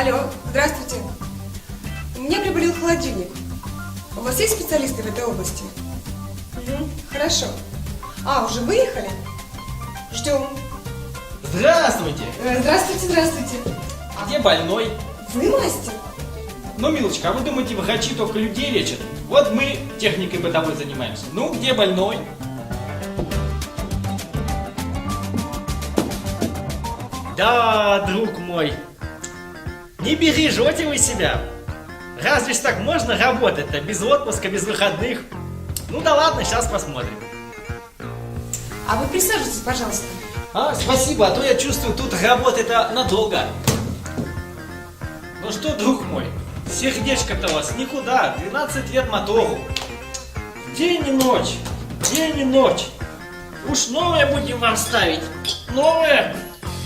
Алло, здравствуйте. У меня приболел холодильник. У вас есть специалисты в этой области? Мгм, хорошо. А, уже выехали? Ждем. Здравствуйте! Э, Здравствуйте, здравствуйте. А где больной? Вы мастер? Ну, милочка, а вы думаете, врачи только людей лечат? Вот мы техникой бытовой занимаемся. Ну, где больной? Да, друг мой, не бережете вы себя. Разве ж так можно работать-то без отпуска, без выходных? Ну да ладно, сейчас посмотрим. А вы присаживайтесь, пожалуйста. А, спасибо, а то я чувствую, тут работа это надолго. Ну что, друг мой, сердечко-то у вас никуда, 12 лет мотору. День и ночь, день и ночь. Уж новое будем вам ставить, новое,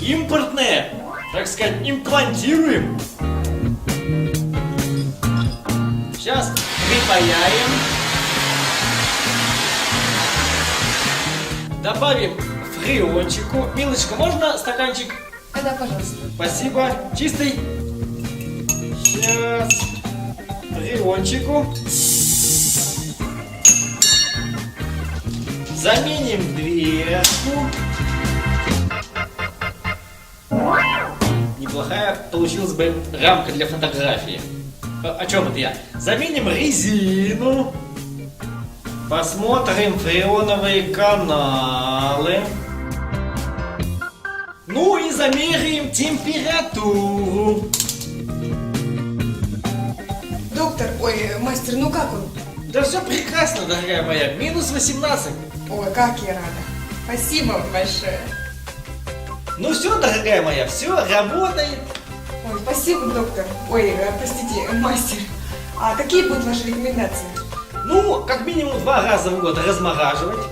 импортное, так сказать, имплантируем. Сейчас припаяем. Добавим фреончику. Милочка, можно стаканчик? А, да, пожалуйста. Спасибо. Чистый. Сейчас. Фреончику. Заменим дверку. Неплохая получилась бы рамка для фотографии. О, о чем это я? Заменим резину. Посмотрим фреоновые каналы. Ну и замеряем температуру. Доктор, ой, мастер, ну как он? Да все прекрасно, дорогая моя. Минус 18. Ой, как я рада. Спасибо вам большое. Ну все, дорогая моя, все работает. Ой, спасибо, доктор. Ой, э, простите, мастер. А какие будут ваши рекомендации? Ну, как минимум два раза в год размораживать,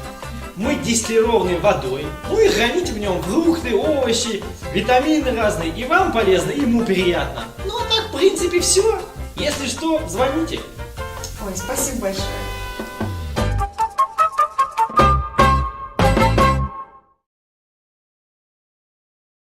мыть дистиллированной водой, ну и хранить в нем фрукты, овощи, витамины разные. И вам полезно, и ему приятно. Ну а так, в принципе, все. Если что, звоните. Ой, спасибо большое.